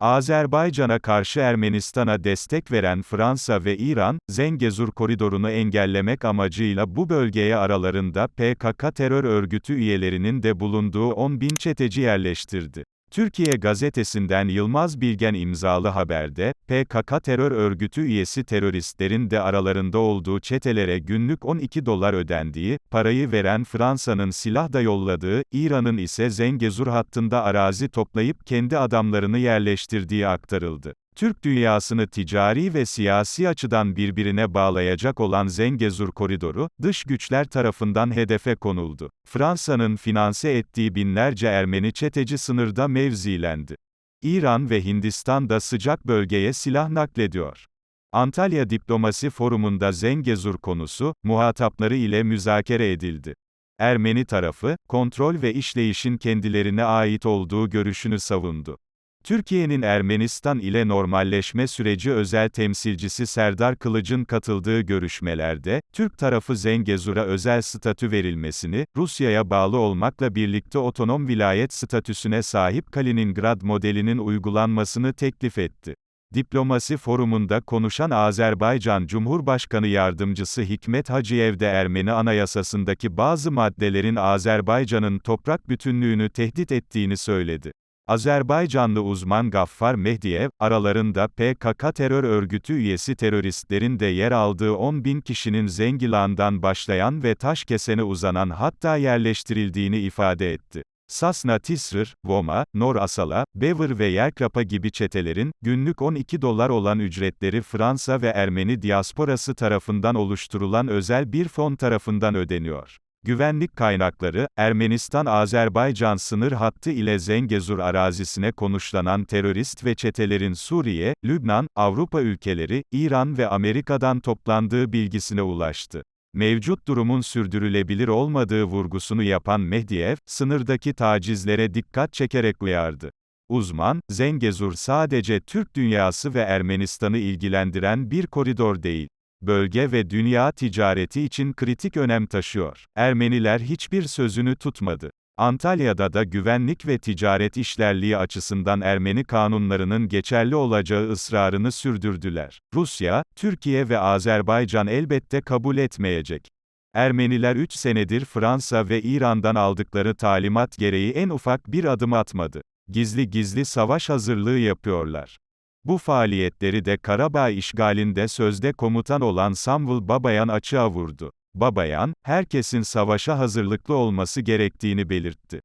Azerbaycan'a karşı Ermenistan'a destek veren Fransa ve İran, Zengezur koridorunu engellemek amacıyla bu bölgeye aralarında PKK terör örgütü üyelerinin de bulunduğu 10 bin çeteci yerleştirdi. Türkiye gazetesinden Yılmaz Bilgen imzalı haberde, PKK terör örgütü üyesi teröristlerin de aralarında olduğu çetelere günlük 12 dolar ödendiği, parayı veren Fransa'nın silah da yolladığı, İran'ın ise Zengezur hattında arazi toplayıp kendi adamlarını yerleştirdiği aktarıldı. Türk dünyasını ticari ve siyasi açıdan birbirine bağlayacak olan Zengezur koridoru, dış güçler tarafından hedefe konuldu. Fransa'nın finanse ettiği binlerce Ermeni çeteci sınırda mevzilendi. İran ve Hindistan da sıcak bölgeye silah naklediyor. Antalya Diplomasi Forumu'nda Zengezur konusu, muhatapları ile müzakere edildi. Ermeni tarafı, kontrol ve işleyişin kendilerine ait olduğu görüşünü savundu. Türkiye'nin Ermenistan ile normalleşme süreci özel temsilcisi Serdar Kılıç'ın katıldığı görüşmelerde, Türk tarafı Zengezur'a özel statü verilmesini, Rusya'ya bağlı olmakla birlikte otonom vilayet statüsüne sahip Kaliningrad modelinin uygulanmasını teklif etti. Diplomasi forumunda konuşan Azerbaycan Cumhurbaşkanı Yardımcısı Hikmet Hacıyev de Ermeni Anayasasındaki bazı maddelerin Azerbaycan'ın toprak bütünlüğünü tehdit ettiğini söyledi. Azerbaycanlı uzman Gaffar Mehdiyev, aralarında PKK terör örgütü üyesi teröristlerin de yer aldığı 10 bin kişinin Zengilan'dan başlayan ve Taşkesen'e uzanan hatta yerleştirildiğini ifade etti. Sasna Tisrır, Voma, Nor Asala, Bever ve Yerkrapa gibi çetelerin, günlük 12 dolar olan ücretleri Fransa ve Ermeni diasporası tarafından oluşturulan özel bir fon tarafından ödeniyor. Güvenlik kaynakları, Ermenistan-Azerbaycan sınır hattı ile Zengezur arazisine konuşlanan terörist ve çetelerin Suriye, Lübnan, Avrupa ülkeleri, İran ve Amerika'dan toplandığı bilgisine ulaştı. Mevcut durumun sürdürülebilir olmadığı vurgusunu yapan Mehdiyev, sınırdaki tacizlere dikkat çekerek uyardı. Uzman, Zengezur sadece Türk dünyası ve Ermenistan'ı ilgilendiren bir koridor değil bölge ve dünya ticareti için kritik önem taşıyor. Ermeniler hiçbir sözünü tutmadı. Antalya'da da güvenlik ve ticaret işlerliği açısından Ermeni kanunlarının geçerli olacağı ısrarını sürdürdüler. Rusya, Türkiye ve Azerbaycan elbette kabul etmeyecek. Ermeniler 3 senedir Fransa ve İran'dan aldıkları talimat gereği en ufak bir adım atmadı. Gizli gizli savaş hazırlığı yapıyorlar. Bu faaliyetleri de Karabağ işgalinde sözde komutan olan Samvel Babayan açığa vurdu. Babayan, herkesin savaşa hazırlıklı olması gerektiğini belirtti.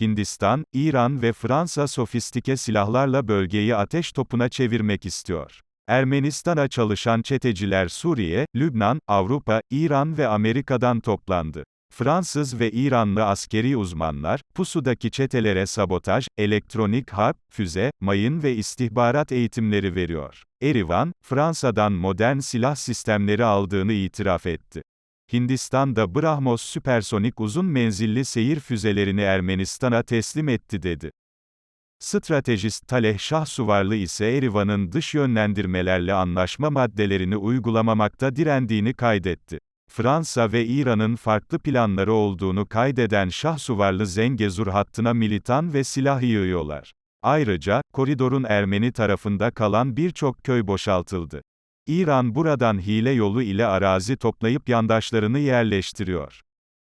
Hindistan, İran ve Fransa sofistike silahlarla bölgeyi ateş topuna çevirmek istiyor. Ermenistan'a çalışan çeteciler Suriye, Lübnan, Avrupa, İran ve Amerika'dan toplandı. Fransız ve İranlı askeri uzmanlar, pusudaki çetelere sabotaj, elektronik harp, füze, mayın ve istihbarat eğitimleri veriyor. Erivan, Fransa'dan modern silah sistemleri aldığını itiraf etti. Hindistan da Brahmos süpersonik uzun menzilli seyir füzelerini Ermenistan'a teslim etti dedi. Stratejist Taleh Şahsuvarlı ise Erivan'ın dış yönlendirmelerle anlaşma maddelerini uygulamamakta direndiğini kaydetti. Fransa ve İran'ın farklı planları olduğunu kaydeden Şahsuvarlı Zengezur hattına militan ve silah yığıyorlar. Ayrıca, koridorun Ermeni tarafında kalan birçok köy boşaltıldı. İran buradan hile yolu ile arazi toplayıp yandaşlarını yerleştiriyor.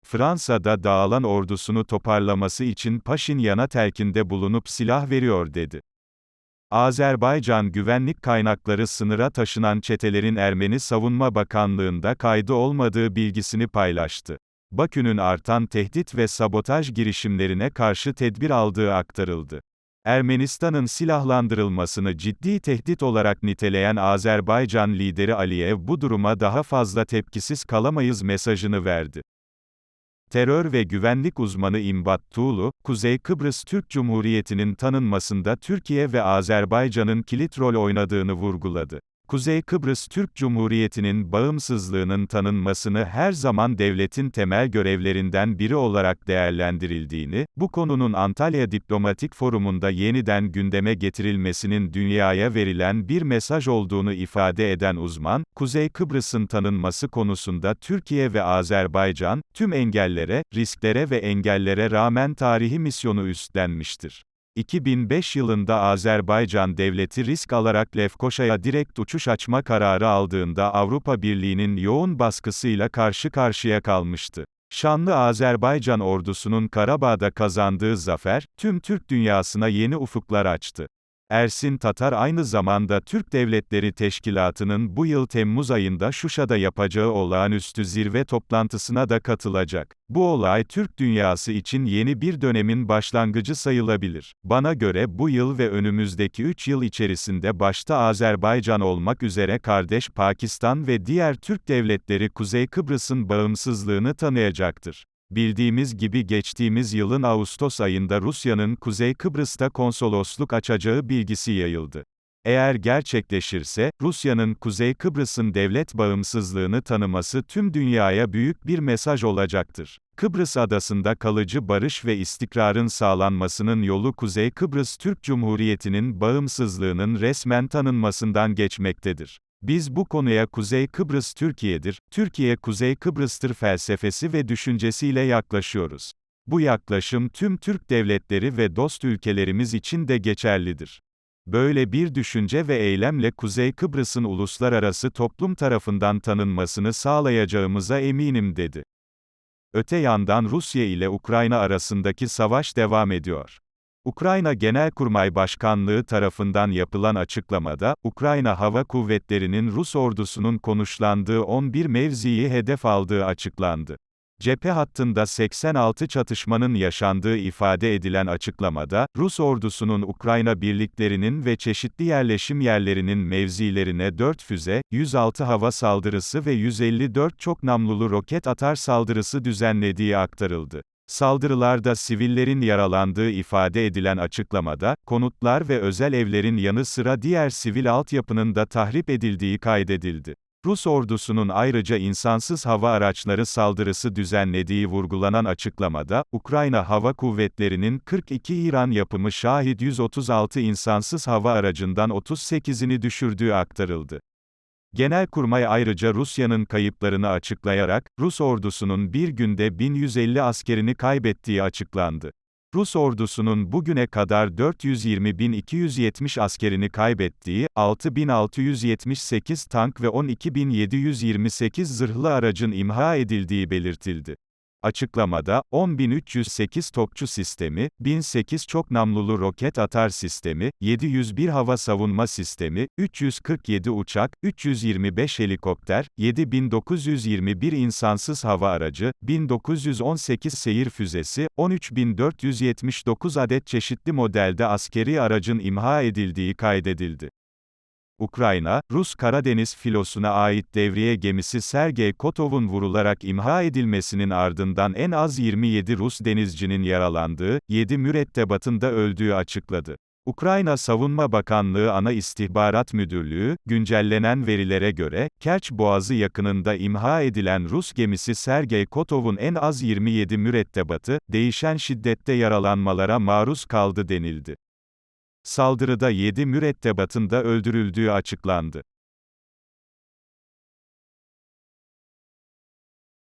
Fransa da dağılan ordusunu toparlaması için Paşinyan'a telkinde bulunup silah veriyor dedi. Azerbaycan güvenlik kaynakları sınıra taşınan çetelerin Ermeni Savunma Bakanlığı'nda kaydı olmadığı bilgisini paylaştı. Bakü'nün artan tehdit ve sabotaj girişimlerine karşı tedbir aldığı aktarıldı. Ermenistan'ın silahlandırılmasını ciddi tehdit olarak niteleyen Azerbaycan lideri Aliyev bu duruma daha fazla tepkisiz kalamayız mesajını verdi. Terör ve güvenlik uzmanı İmbat Tuğlu, Kuzey Kıbrıs Türk Cumhuriyeti'nin tanınmasında Türkiye ve Azerbaycan'ın kilit rol oynadığını vurguladı. Kuzey Kıbrıs Türk Cumhuriyeti'nin bağımsızlığının tanınmasını her zaman devletin temel görevlerinden biri olarak değerlendirildiğini, bu konunun Antalya Diplomatik Forumu'nda yeniden gündeme getirilmesinin dünyaya verilen bir mesaj olduğunu ifade eden uzman, Kuzey Kıbrıs'ın tanınması konusunda Türkiye ve Azerbaycan, tüm engellere, risklere ve engellere rağmen tarihi misyonu üstlenmiştir. 2005 yılında Azerbaycan devleti risk alarak Lefkoşa'ya direkt uçuş açma kararı aldığında Avrupa Birliği'nin yoğun baskısıyla karşı karşıya kalmıştı. Şanlı Azerbaycan ordusunun Karabağ'da kazandığı zafer, tüm Türk dünyasına yeni ufuklar açtı. Ersin Tatar aynı zamanda Türk Devletleri Teşkilatı'nın bu yıl Temmuz ayında Şuşa'da yapacağı olağanüstü zirve toplantısına da katılacak. Bu olay Türk dünyası için yeni bir dönemin başlangıcı sayılabilir. Bana göre bu yıl ve önümüzdeki 3 yıl içerisinde başta Azerbaycan olmak üzere kardeş Pakistan ve diğer Türk devletleri Kuzey Kıbrıs'ın bağımsızlığını tanıyacaktır. Bildiğimiz gibi geçtiğimiz yılın Ağustos ayında Rusya'nın Kuzey Kıbrıs'ta konsolosluk açacağı bilgisi yayıldı. Eğer gerçekleşirse, Rusya'nın Kuzey Kıbrıs'ın devlet bağımsızlığını tanıması tüm dünyaya büyük bir mesaj olacaktır. Kıbrıs adasında kalıcı barış ve istikrarın sağlanmasının yolu Kuzey Kıbrıs Türk Cumhuriyeti'nin bağımsızlığının resmen tanınmasından geçmektedir. Biz bu konuya Kuzey Kıbrıs Türkiye'dir, Türkiye Kuzey Kıbrıs'tır felsefesi ve düşüncesiyle yaklaşıyoruz. Bu yaklaşım tüm Türk devletleri ve dost ülkelerimiz için de geçerlidir. Böyle bir düşünce ve eylemle Kuzey Kıbrıs'ın uluslararası toplum tarafından tanınmasını sağlayacağımıza eminim dedi. Öte yandan Rusya ile Ukrayna arasındaki savaş devam ediyor. Ukrayna Genelkurmay Başkanlığı tarafından yapılan açıklamada, Ukrayna Hava Kuvvetleri'nin Rus ordusunun konuşlandığı 11 mevziyi hedef aldığı açıklandı. Cephe hattında 86 çatışmanın yaşandığı ifade edilen açıklamada, Rus ordusunun Ukrayna birliklerinin ve çeşitli yerleşim yerlerinin mevzilerine 4 füze, 106 hava saldırısı ve 154 çok namlulu roket atar saldırısı düzenlediği aktarıldı. Saldırılarda sivillerin yaralandığı ifade edilen açıklamada, konutlar ve özel evlerin yanı sıra diğer sivil altyapının da tahrip edildiği kaydedildi. Rus ordusunun ayrıca insansız hava araçları saldırısı düzenlediği vurgulanan açıklamada, Ukrayna Hava Kuvvetleri'nin 42 İran yapımı Şahid 136 insansız hava aracından 38'ini düşürdüğü aktarıldı. Genelkurmay ayrıca Rusya'nın kayıplarını açıklayarak, Rus ordusunun bir günde 1150 askerini kaybettiği açıklandı. Rus ordusunun bugüne kadar 420.270 askerini kaybettiği, 6.678 tank ve 12.728 zırhlı aracın imha edildiği belirtildi. Açıklamada, 10.308 topçu sistemi, 1008 çok namlulu roket atar sistemi, 701 hava savunma sistemi, 347 uçak, 325 helikopter, 7921 insansız hava aracı, 1918 seyir füzesi, 13479 adet çeşitli modelde askeri aracın imha edildiği kaydedildi. Ukrayna, Rus Karadeniz filosuna ait devriye gemisi Sergey Kotov'un vurularak imha edilmesinin ardından en az 27 Rus denizcinin yaralandığı, 7 mürettebatında öldüğü açıkladı. Ukrayna Savunma Bakanlığı Ana İstihbarat Müdürlüğü, güncellenen verilere göre, Kerç Boğazı yakınında imha edilen Rus gemisi Sergey Kotov'un en az 27 mürettebatı, değişen şiddette yaralanmalara maruz kaldı denildi. Saldırıda 7 mürettebatında öldürüldüğü açıklandı.